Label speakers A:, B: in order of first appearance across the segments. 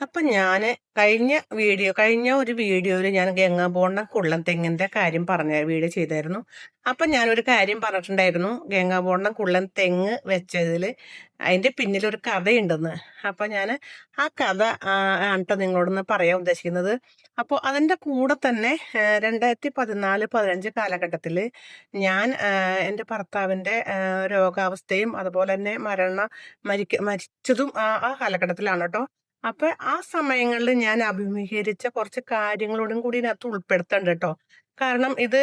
A: അപ്പൊ ഞാൻ കഴിഞ്ഞ വീഡിയോ കഴിഞ്ഞ ഒരു വീഡിയോയിൽ ഞാൻ ഗംഗാബോണ്ട കുള്ളൻ തെങ്ങിന്റെ കാര്യം പറഞ്ഞ വീഡിയോ ചെയ്തായിരുന്നു. അപ്പൊ ഞാനൊരു കാര്യം പറഞ്ഞിട്ടുണ്ടായിരുന്നു. ഗംഗാബോണ്ടം കുള്ളൻ തെങ്ങ് വെച്ചതിൽ അതിന്റെ പിന്നിലൊരു കഥയുണ്ടെന്ന്. അപ്പൊ ഞാൻ ആ കഥ ആണ് നിങ്ങളോടൊന്ന് പറയാൻ ഉദ്ദേശിക്കുന്നത്. അപ്പോൾ അതിന്റെ കൂടെ തന്നെ രണ്ടായിരത്തി പതിനാല് പതിനഞ്ച് കാലഘട്ടത്തിൽ ഞാൻ എന്റെ ഭർത്താവിന്റെ രോഗാവസ്ഥയും അതുപോലെ തന്നെ മരണ മരിക്ക മരിച്ചതും ആ കാലഘട്ടത്തിലാണ് കേട്ടോ അപ്പൊ ആ സമയങ്ങളിൽ ഞാൻ അഭിമുഖീകരിച്ച കുറച്ച് കാര്യങ്ങളോടും കൂടി ഇതിനകത്ത് ഉൾപ്പെടുത്തേണ്ട കേട്ടോ കാരണം ഇത്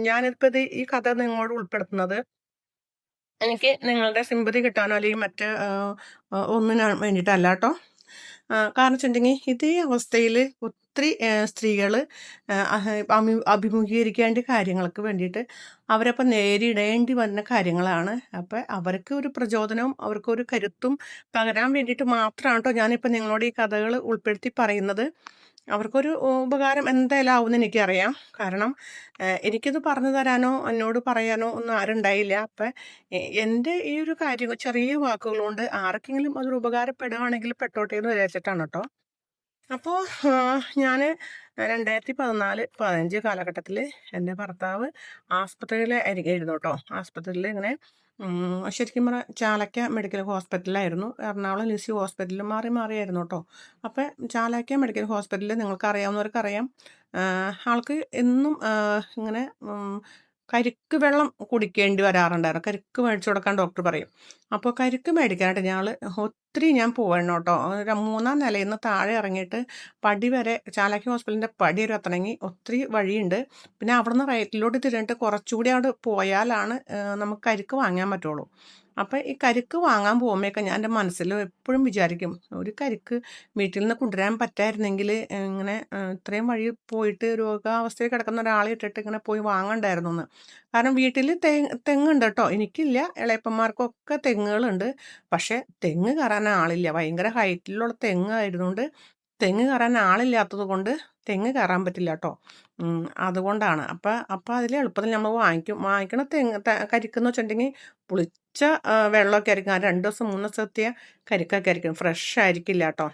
A: ഞാനിപ്പോ ഇത് ഈ കഥ നിങ്ങളോട് ഉൾപ്പെടുത്തുന്നത് എനിക്ക് നിങ്ങളുടെ സിമ്പതി കിട്ടാനോ അല്ലെങ്കിൽ മറ്റ് ഒന്നിനു വേണ്ടിയിട്ടല്ല കേട്ടോ കാരണം വെച്ചിട്ടുണ്ടെങ്കിൽ ഇതേ അവസ്ഥയിൽ ഒത്തിരി സ്ത്രീകൾ അഭിമുഖീകരിക്കേണ്ട കാര്യങ്ങൾക്ക് വേണ്ടിയിട്ട് അവരപ്പം നേരിടേണ്ടി വന്ന കാര്യങ്ങളാണ്. അപ്പം അവർക്ക് ഒരു പ്രചോദനവും അവർക്കൊരു കരുത്തും പകരാൻ വേണ്ടിയിട്ട് മാത്രമാണ് കേട്ടോ ഞാനിപ്പോൾ നിങ്ങളോട് ഈ കഥകൾ ഉൾപ്പെടുത്തി പറയുന്നത്. അവർക്കൊരു ഉപകാരം എന്തായാലും ആവുമെന്ന് എനിക്കറിയാം കാരണം എനിക്കിത് പറഞ്ഞു തരാനോ എന്നോട് പറയാനോ ഒന്നും ആരുണ്ടായില്ല. അപ്പം എന്റെ ഈ ഒരു കാര്യം ചെറിയ വാക്കുകൾ കൊണ്ട് ആർക്കെങ്കിലും അതൊരു ഉപകാരപ്പെടുകയാണെങ്കിൽ പെട്ടോട്ടെ എന്ന് വിചാരിച്ചിട്ടാണ് കേട്ടോ. അപ്പോൾ ഞാൻ രണ്ടായിരത്തി പതിനാല് പതിനഞ്ച് കാലഘട്ടത്തിൽ എന്റെ ഭർത്താവ് ആസ്പത്രിയിൽ ആയിരുന്നു കേട്ടോ. ആസ്പത്രിയിൽ ഇങ്ങനെ ശരിക്കും പറഞ്ഞാൽ ചാലക്ക മെഡിക്കൽ ഹോസ്പിറ്റലായിരുന്നു എറണാകുളം ലിസി ഹോസ്പിറ്റലിൽ മാറി മാറിയായിരുന്നു കേട്ടോ. അപ്പോൾ ചാലക്ക മെഡിക്കൽ ഹോസ്പിറ്റലിൽ നിങ്ങൾക്ക് അറിയാവുന്നവർക്കറിയാം ആൾക്ക് എന്നും ഇങ്ങനെ കരിക്ക് വെള്ളം കുടിക്കേണ്ടി വരാറുണ്ടായിരുന്നു. കരിക്ക് മേടിച്ചു കൊടുക്കാൻ ഡോക്ടർ പറയും. അപ്പോൾ കരിക്ക് മേടിക്കാനായിട്ട് ഞങ്ങൾ ഒത്തിരി ഞാൻ പോവണം കേട്ടോ. മൂന്നാം നിലയിൽ നിന്ന് താഴെ ഇറങ്ങിയിട്ട് പടി വരെ ചാലാക്കി ഹോസ്പിറ്റലിന്റെ പടി വരെ എത്തണമെങ്കിൽ ഒത്തിരി വഴിയുണ്ട്. പിന്നെ അവിടുന്ന് റൈറ്റിലോട്ട് തിരിഞ്ഞിട്ട് കുറച്ചുകൂടി അവിടെ പോയാലാണ് നമുക്ക് കരിക്ക് വാങ്ങാൻ പറ്റുള്ളൂ. അപ്പം ഈ കരിക്ക് വാങ്ങാൻ പോകുമ്പോഴൊക്കെ ഞാൻ എന്റെ മനസ്സിൽ എപ്പോഴും വിചാരിക്കും ഒരു കരിക്ക് വീട്ടിൽ നിന്ന് കൊണ്ടുവരാൻ പറ്റായിരുന്നെങ്കിൽ ഇങ്ങനെ ഇത്രയും വഴി പോയിട്ട് രോഗാവസ്ഥയിൽ കിടക്കുന്ന ഒരാളെ ഇട്ടിട്ട് ഇങ്ങനെ പോയി വാങ്ങണ്ടായിരുന്നു എന്ന് കാരണം വീട്ടിൽ തെ തെങ്ങുണ്ട് കേട്ടോ. എനിക്കില്ല ഇളയപ്പന്മാർക്കൊക്കെ തെങ്ങുകളുണ്ട്. പക്ഷേ തെങ്ങ് കയറാൻ ആളില്ല. ഭയങ്കര ഹൈറ്റിലുള്ള തെങ്ങ് ആയിരുന്നുകൊണ്ട് തെങ്ങ് കയറാൻ ആളില്ലാത്തത് കൊണ്ട് തെങ്ങ് കയറാൻ പറ്റില്ല കേട്ടോ. അതുകൊണ്ടാണ്. അപ്പം അപ്പം അതിൽ എളുപ്പത്തിൽ നമ്മൾ വാങ്ങിക്കും. വാങ്ങിക്കണ തെങ്ങ് കരിക്കെന്ന് വെച്ചിട്ടുണ്ടെങ്കിൽ പുളിച്ച വെള്ളമൊക്കെ ആയിരിക്കും ആ രണ്ട് ദിവസം മൂന്ന് ദിവസത്തെ കരിക്കൊക്കെ ആയിരിക്കും ഫ്രഷ് ആയിരിക്കില്ല കേട്ടോ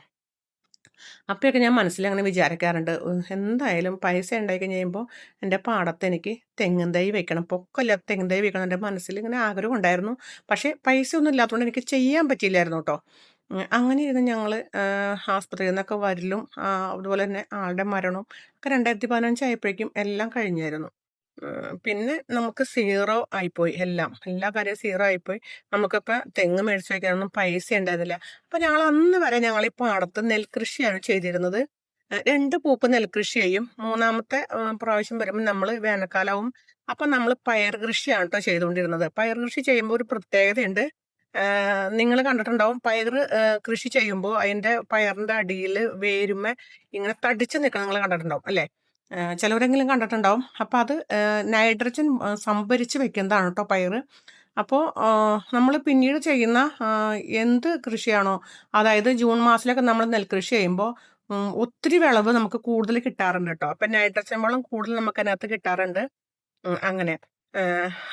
A: അപ്പോഴൊക്കെ ഞാൻ മനസ്സിൽ അങ്ങനെ വിചാരിക്കാറുണ്ട്. എന്തായാലും പൈസ ഉണ്ടായി കഴിയുമ്പോൾ എന്റെ പാടത്ത് എനിക്ക് തെങ്ങും തൈ വെക്കണം. പൊക്കല്ല തെങ്ങും തൈ വെക്കണം എന്റെ മനസ്സിൽ ഇങ്ങനെ ആഗ്രഹം ഉണ്ടായിരുന്നു. പക്ഷേ പൈസ ഒന്നും ഇല്ലാത്തതുകൊണ്ട് എനിക്ക് ചെയ്യാൻ പറ്റിയില്ലായിരുന്നു കേട്ടോ. അങ്ങനെ ഇരുന്ന് ഞങ്ങൾ ആസ്പത്രിയിൽ നിന്നൊക്കെ വരലും അതുപോലെ തന്നെ ആളുടെ മരണവും ഒക്കെ രണ്ടായിരത്തി പതിനഞ്ചായപ്പോഴേക്കും എല്ലാം കഴിഞ്ഞായിരുന്നു. പിന്നെ നമുക്ക് സീറോ ആയിപ്പോയി എല്ലാം. എല്ലാ കാര്യവും സീറോ ആയിപ്പോയി. നമുക്കിപ്പോൾ തെങ്ങ് മേടിച്ച് വയ്ക്കാനൊന്നും പൈസ ഉണ്ടായിരുന്നില്ല. അപ്പം ഞങ്ങൾ അന്ന് വരെ ഞങ്ങൾ ഈ പാടത്ത് നെൽകൃഷിയാണ് ചെയ്തിരുന്നത്. രണ്ട് പൂപ്പ് നെൽകൃഷി ചെയ്യും. മൂന്നാമത്തെ പ്രാവശ്യം വരുമ്പോൾ നമ്മൾ വേനൽക്കാലവും അപ്പം നമ്മൾ പയർ കൃഷിയാണ് കേട്ടോ ചെയ്തുകൊണ്ടിരുന്നത്. പയർ കൃഷി ചെയ്യുമ്പോൾ ഒരു പ്രത്യേകതയുണ്ട്. നിങ്ങൾ കണ്ടിട്ടുണ്ടാവും പയർ കൃഷി ചെയ്യുമ്പോൾ അതിന്റെ പയറിന്റെ അടിയിൽ വേരുമ ഇങ്ങനെ തടിച്ച് നിൽക്കണം നിങ്ങൾ കണ്ടിട്ടുണ്ടാവും അല്ലേ? ചിലവരെങ്കിലും കണ്ടിട്ടുണ്ടാവും. അപ്പോൾ അത് നൈട്രജൻ സംഭരിച്ച് വെക്കുന്നതാണ് കേട്ടോ പയർ അപ്പോൾ നമ്മൾ പിന്നീട് ചെയ്യുന്ന എന്ത് കൃഷിയാണോ അതായത് ജൂൺ മാസത്തിലൊക്കെ നമ്മൾ നെൽകൃഷി ചെയ്യുമ്പോൾ ഒത്തിരി വിളവ് നമുക്ക് കൂടുതൽ കിട്ടാറുണ്ട് കേട്ടോ. അപ്പം നൈട്രജൻ വളം കൂടുതൽ നമുക്ക് അതിനകത്ത് കിട്ടാറുണ്ട് അങ്ങനെ.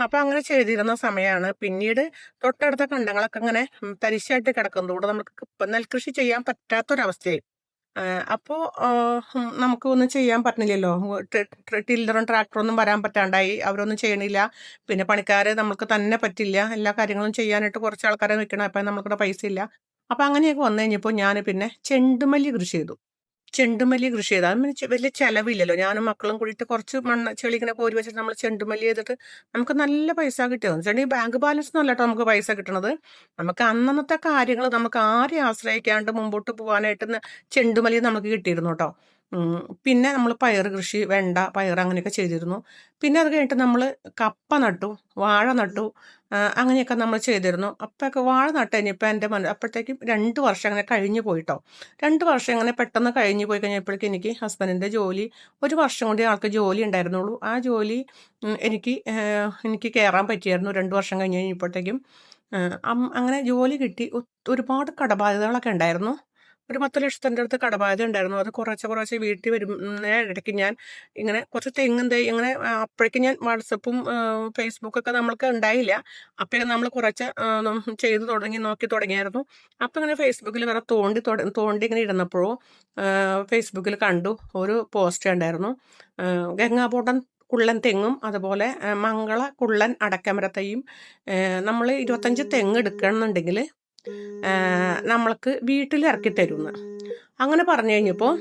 A: അപ്പം അങ്ങനെ ചെയ്തിരുന്ന സമയമാണ് പിന്നീട് തൊട്ടടുത്ത കണ്ടങ്ങളൊക്കെ അങ്ങനെ തരിശായിട്ട് കിടക്കുന്നതുകൊണ്ട് നമുക്ക് നെൽകൃഷി ചെയ്യാൻ പറ്റാത്തൊരവസ്ഥയായി. അപ്പോൾ നമുക്ക് ഒന്നും ചെയ്യാൻ പറ്റുന്നില്ലല്ലോ ടില്ലറും ട്രാക്ടറും ഒന്നും വരാൻ പറ്റാണ്ടായി. അവരൊന്നും ചെയ്യണില്ല. പിന്നെ പണിക്കാരെ നമുക്ക് തന്നെ പറ്റില്ല. എല്ലാ കാര്യങ്ങളും ചെയ്യാനായിട്ട് കുറച്ച് ആൾക്കാരെ നിൽക്കണം അപ്പം നമുക്കിവിടെ പൈസ ഇല്ല. അപ്പം അങ്ങനെയൊക്കെ വന്നു കഴിഞ്ഞപ്പോൾ ഞാൻ പിന്നെ ചെണ്ടുമല്ലി കൃഷി ചെയ്തു. ചെണ്ടുമല്ലി കൃഷി ചെയ്താൽ അതിന് വലിയ ചിലവില്ലല്ലോ. ഞാനും മക്കളും കൂടിയിട്ട് കുറച്ച് മണ്ണ് ചെളി ഇങ്ങനെ കോരി വെച്ചിട്ട് നമ്മൾ ചെണ്ടുമല്ലി ചെയ്തിട്ട് നമുക്ക് നല്ല പൈസ കിട്ടിയത്. വെച്ചിട്ടുണ്ടെങ്കിൽ ബാങ്ക് ബാലൻസ് ഒന്നും അല്ലട്ടോ നമുക്ക് പൈസ കിട്ടണത്. നമുക്ക് അന്നന്നത്തെ കാര്യങ്ങൾ നമുക്ക് ആരെ ആശ്രയിക്കാണ്ട് മുമ്പോട്ട് പോകാനായിട്ട് ചെണ്ടുമല്ലി നമുക്ക് കിട്ടിയിരുന്നു കേട്ടോ. പിന്നെ നമ്മൾ പയർ കൃഷി വെണ്ട പയർ അങ്ങനെയൊക്കെ ചെയ്തിരുന്നു. പിന്നെ അത് കഴിഞ്ഞിട്ട് നമ്മൾ കപ്പ നട്ടു വാഴ നട്ടു അങ്ങനെയൊക്കെ നമ്മൾ ചെയ്തിരുന്നു. അപ്പോഴൊക്കെ വാഴ നട്ട് കഴിഞ്ഞപ്പോൾ എന്റെ മന അപ്പോഴത്തേക്കും രണ്ട് വർഷം അങ്ങനെ കഴിഞ്ഞു പോയിട്ടോ. രണ്ട് വർഷം അങ്ങനെ പെട്ടെന്ന് കഴിഞ്ഞു പോയി കഴിഞ്ഞപ്പോഴേക്കും എനിക്ക് ഹസ്ബൻഡിന്റെ ജോലി ഒരു വർഷം കൊണ്ട് ആൾക്ക് ജോലി ഉണ്ടായിരുന്നുള്ളൂ. ആ ജോലി എനിക്ക് എനിക്ക് കയറാൻ പറ്റിയായിരുന്നു രണ്ട് വർഷം കഴിഞ്ഞ് കഴിഞ്ഞപ്പോഴത്തേക്കും. അങ്ങനെ ജോലി കിട്ടി. ഒരുപാട് കടബാധ്യതകളൊക്കെ ഉണ്ടായിരുന്നു. ഒരു പത്ത് ലക്ഷത്തിന്റെ അടുത്ത് കടബാധ്യത ഉണ്ടായിരുന്നു. അത് കുറച്ച് കുറച്ച് വീട്ടിൽ വരുന്ന ഇടയ്ക്ക് ഞാൻ ഇങ്ങനെ കുറച്ച് തെങ്ങും തൈ ഇങ്ങനെ അപ്പോഴേക്ക് ഞാൻ വാട്സപ്പും ഫേസ്ബുക്കൊക്കെ നമ്മൾക്ക് ഉണ്ടായില്ല. അപ്പോൾ നമ്മൾ കുറച്ച് ചെയ്ത് തുടങ്ങി നോക്കി തുടങ്ങിയായിരുന്നു. അപ്പം ഇങ്ങനെ ഫേസ്ബുക്കിൽ വേറെ തോണ്ടി തോണ്ടി ഇങ്ങനെ ഇടുന്നപ്പോഴും ഫേസ്ബുക്കിൽ കണ്ടു ഒരു പോസ്റ്റ് ഉണ്ടായിരുന്നു. ഗംഗാപൂട്ടൻ കുള്ളൻ തെങ്ങും അതുപോലെ മംഗള കുള്ളൻ അടക്കമരത്തെയും. നമ്മൾ ഇരുപത്തഞ്ച് തെങ്ങ് എടുക്കണമെന്നുണ്ടെങ്കിൽ നമ്മൾക്ക് വീട്ടിൽ ഇറക്കി തരുമെന്ന് അങ്ങനെ പറഞ്ഞു കഴിഞ്ഞപ്പോൾ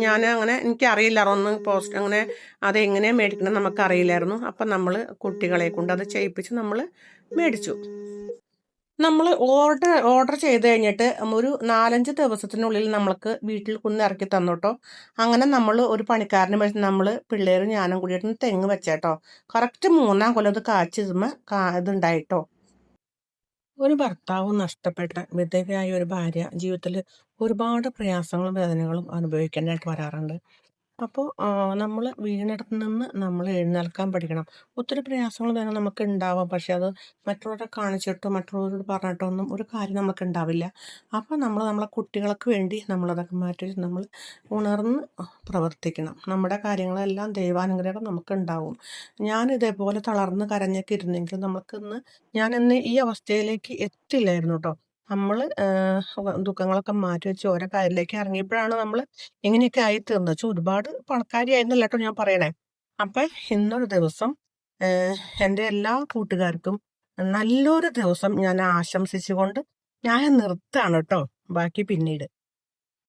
A: ഞാൻ അങ്ങനെ എനിക്കറിയില്ല ഒന്ന് പോസ്റ്റ് അങ്ങനെ അതെങ്ങനെയാണ് മേടിക്കണം നമുക്കറിയില്ലായിരുന്നു. അപ്പം നമ്മൾ കുട്ടികളെ കൊണ്ട് അത് ചെയ്യിപ്പിച്ച് നമ്മൾ മേടിച്ചു. നമ്മൾ ഓർഡർ ഓർഡർ ചെയ്ത് കഴിഞ്ഞിട്ട് ഒരു നാലഞ്ച് ദിവസത്തിനുള്ളിൽ നമ്മൾക്ക് വീട്ടിൽ കുന്ന് ഇറക്കി തന്നോട്ടോ അങ്ങനെ നമ്മൾ ഒരു പണിക്കാരനെ വെച്ച് നമ്മൾ പിള്ളേരും ഞാനും കൂടിയിട്ട് തെങ്ങ് വെച്ചേട്ടോ കറക്റ്റ് മൂന്നാം കൊല്ലം അത് കാച്ചിരുമ്പോൾ ഇതുണ്ടായിട്ടോ ഒരു ഭർത്താവ് നഷ്ടപ്പെട്ട വിധവയായ ഒരു ഭാര്യ ജീവിതത്തിൽ ഒരുപാട് പ്രയാസങ്ങളും വേദനകളും അനുഭവിക്കേണ്ടതായിട്ട് വരാറുണ്ട്. അപ്പോൾ നമ്മൾ വീണിടത്ത് നിന്ന് നമ്മൾ എഴുന്നേൽക്കാൻ പഠിക്കണം. ഒത്തിരി പ്രയാസങ്ങൾ തന്നെ നമുക്ക് ഉണ്ടാവാം പക്ഷെ അത് മറ്റുള്ളവരെ കാണിച്ചിട്ടോ മറ്റുള്ളവരോട് പറഞ്ഞിട്ടോ ഒന്നും ഒരു കാര്യം നമുക്ക് ഉണ്ടാവില്ല അപ്പോൾ നമ്മൾ നമ്മളെ കുട്ടികൾക്ക് വേണ്ടി നമ്മളതൊക്കെ മാറ്റി നമ്മൾ ഉണർന്ന് പ്രവർത്തിക്കണം. നമ്മുടെ കാര്യങ്ങളെല്ലാം ദൈവാനുഗ്രഹം നമുക്ക് ഉണ്ടാവും ഞാൻ ഇതേപോലെ തളർന്ന് കരഞ്ഞൊക്കെ ഇരുന്നെങ്കിൽ നമുക്കിന്ന് ഞാൻ ഈ അവസ്ഥയിലേക്ക് എത്തില്ലായിരുന്നു കേട്ടോ നമ്മൾ ദുഃഖങ്ങളൊക്കെ മാറ്റി വെച്ച് ഓരോ കാര്യത്തിലേക്ക് ഇറങ്ങിയപ്പോഴാണ് നമ്മൾ എങ്ങനെയൊക്കെ ആയി തീർന്നത് വെച്ചാൽ ഒരുപാട് പണക്കാരിയായിരുന്നല്ല കേട്ടോ ഞാൻ പറയണേ. അപ്പം ഇന്നൊരു ദിവസം എന്റെ എല്ലാ കൂട്ടുകാർക്കും നല്ലൊരു ദിവസം ഞാൻ ആശംസിച്ചുകൊണ്ട് ഞാൻ നിർത്താണ് കേട്ടോ. ബാക്കി പിന്നീട്.